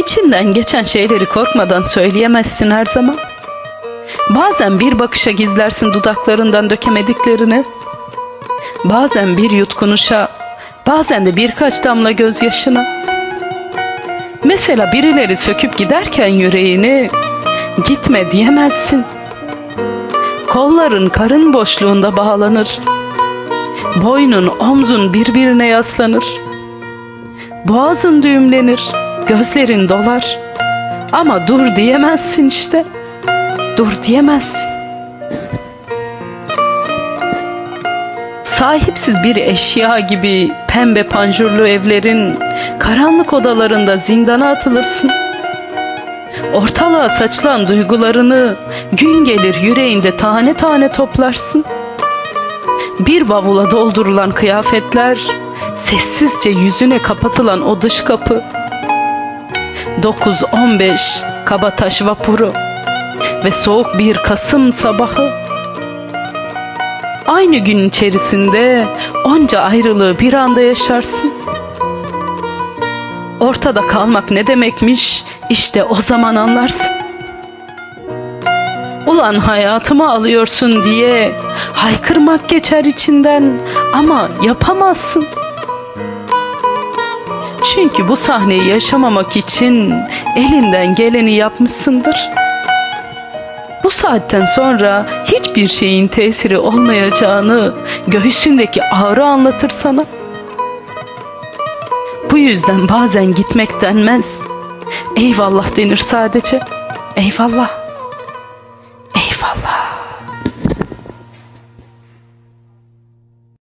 İçinden geçen şeyleri korkmadan söyleyemezsin her zaman. Bazen bir bakışa gizlersin dudaklarından dökemediklerini. Bazen bir yutkunuşa, bazen de birkaç damla gözyaşına. Mesela birileri söküp giderken yüreğini gitme diyemezsin. Kolların karın boşluğunda bağlanır. Boynun omzun birbirine yaslanır. Boğazın düğümlenir, gözlerin dolar. Ama dur diyemezsin işte. Dur diyemezsin. Sahipsiz bir eşya gibi pembe panjurlu evlerin karanlık odalarında zindana atılırsın. Ortalığa saçılan duygularını gün gelir yüreğinde tane tane toplarsın. Bir bavula doldurulan kıyafetler, sessizce yüzüne kapatılan o dış kapı. 9-15 Kabataş vapuru ve soğuk bir Kasım sabahı. Aynı gün içerisinde onca ayrılığı bir anda yaşarsın. Ortada kalmak ne demekmiş işte o zaman anlarsın. Ulan hayatımı alıyorsun diye haykırmak geçer içinden ama yapamazsın. Çünkü bu sahneyi yaşamamak için elinden geleni yapmışsındır. Bu saatten sonra hiçbir şeyin tesiri olmayacağını göğsündeki ağrı anlatır sana. Bu yüzden bazen gitmek denmez. Eyvallah denir sadece. Eyvallah.